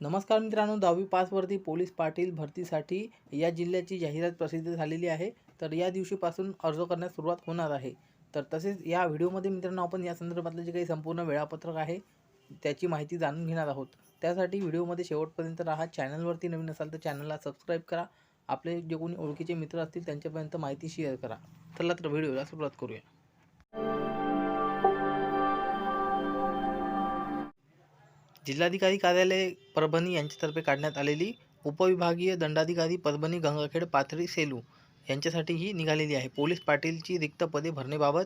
नमस्कार मित्रांनो दहावी पासवरती पोलीस पाटील भरतीसाठी या जिल्ह्याची जाहिरात प्रसिद्ध झालेली आहे. तर या दिवशीपासून अर्ज करण्यास सुरुवात होणार आहे. तर तसेच या व्हिडिओमध्ये मित्रांनो आपण या संदर्भातलं जे काही संपूर्ण वेळापत्रक आहे त्याची माहिती जाणून घेणार आहोत. त्यासाठी व्हिडिओमध्ये शेवटपर्यंत राहा. चॅनलवरती नवीन असाल तर चॅनलला सबस्क्राईब करा. आपले जे कोणी ओळखीचे मित्र असतील त्यांच्यापर्यंत माहिती शेअर करा. चला तर व्हिडिओला सुरुवात करूया. जिल्हाधिकारी कार्यालय परभणी यांच्यातर्फे काढण्यात आलेली उपविभागीय दंडाधिकारी परभणी गंगाखेड पाथरी सेलू यांच्यासाठी ही निघालेली आहे. पोलीस पाटीलची रिक्त पदे भरणेबाबत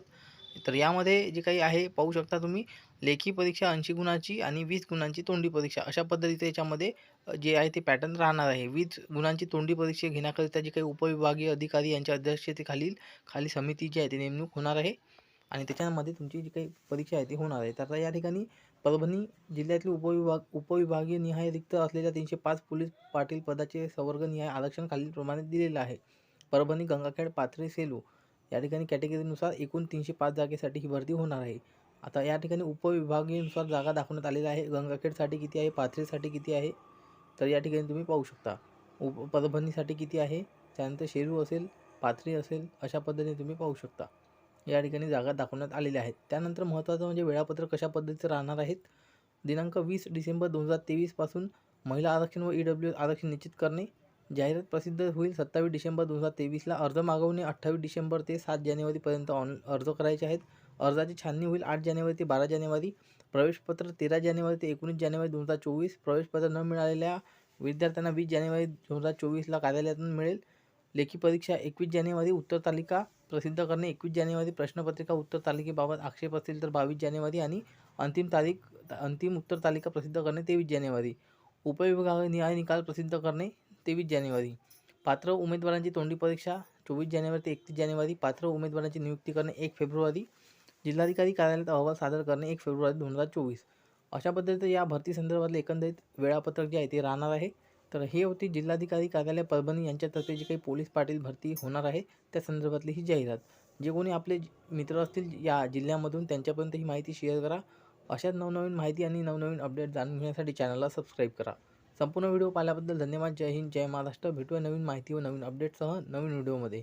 तर यामध्ये जे काही आहे पाहू शकता तुम्ही लेखी परीक्षा ऐंशी गुणांची आणि वीस गुणांची तोंडी परीक्षा. अशा पद्धतीचे याच्यामध्ये जे आहे ते पॅटर्न राहणार आहे. वीस गुणांची तोंडी परीक्षा घेण्याकरिता जे काही उपविभागीय अधिकारी यांच्या अध्यक्षतेखालील खाली समिती जी आहे ती नेमणूक होणार आहे. आणि त्याच्यामध्ये तुमची जी काही परीक्षा आहे ती होणार आहे. तर आता या ठिकाणी परभणी जिल्ह्यातील उपविभाग उपविभागीय निहाय रिक्त असलेल्या तीनशे पाच पोलीस पाटील पदाचे संवर्गनिहाय आरक्षण खालीलप्रमाणे दिलेलं आहे. परभणी गंगाखेड पाथरी सेलू या ठिकाणी कॅटेगरीनुसार एकूण तीनशे पाच जागेसाठी ही भरती होणार आहे. आता या ठिकाणी उपविभागीयनुसार जागा दाखवण्यात आलेल्या आहे. गंगाखेडसाठी किती आहे? पाथरीसाठी किती आहे? तर या ठिकाणी तुम्ही पाहू शकता. उप परभणीसाठी किती आहे? त्यानंतर शेरू असेल पाथरी असेल अशा पद्धतीने तुम्ही पाहू शकता. या ठिकाणी जागा दाखवण्यात आलेल्या आहेत. त्यानंतर महत्त्वाचं म्हणजे वेळापत्रक कशा पद्धतीचं राहणार आहेत? दिनांक वीस डिसेंबर दोन हजार तेवीसपासून महिला आरक्षण व ई डब्ल्यू आरक्षण निश्चित करणे. जाहिरात प्रसिद्ध होईल सत्तावीस डिसेंबर दोन हजार तेवीसला अर्ज मागवणे अठ्ठावीस डिसेंबर ते सात जानेवारीपर्यंत ऑन अर्ज करायचे आहेत. अर्जाची छाननी होईल आठ जानेवारी ते बारा जानेवारी. प्रवेशपत्र तेरा जानेवारी ते एकोणीस जानेवारी दोन हजार चोवीस. प्रवेशपत्र न मिळालेल्या विद्यार्थ्यांना वीस जानेवारी दोन हजार चोवीसला कार्यालयातून मिळेल. लेखी परीक्षा एकवीस जानेवारी. उत्तर तालिका प्रसिद्ध करणे. एकवीस जानेवारी प्रश्नपत्रिका उत्तर तालिकेबाबत आक्षेप असतील तर बावीस जानेवारी आणि अंतिम तारीख अंतिम उत्तर तालिका प्रसिद्ध करणे तेवीस जानेवारी. उपविभाग निहाय निकाल प्रसिद्ध करणे तेवीस जानेवारी. पात्र उमेदवारांची तोंडी परीक्षा चोवीस जानेवारी ते एकतीस जानेवारी. पात्र उमेदवारांची नियुक्ती करणे एक फेब्रुवारी. जिल्हाधिकारी कार्यालयात अहवाल सादर करणे एक फेब्रुवारी दोन हजार चोवीस. अशा पद्धतीने या भरती संदर्भातले एकंदरीत वेळापत्रक जे आहे ते राहणार आहे. तर हे होती जिल्हाधिकारी कार्यालय परभणी यांच्यातर्फे जी काही पोलीस पाटील भरती होणार आहे त्या संदर्भातली ही जाहिरात. जे कोणी आपले मित्र असतील या जिल्ह्यामधून त्यांच्यापर्यंत ही माहिती शेअर करा. अशाच नवनवीन माहिती आणि नवनवीन अपडेट जाणून घेण्यासाठी चॅनलला सबस्क्राईब करा. संपूर्ण व्हिडिओ पाहिल्याबद्दल धन्यवाद. जय हिंद जय महाराष्ट्र. भेटूया नवीन माहिती व नवीन अपडेटसह नवीन व्हिडिओमध्ये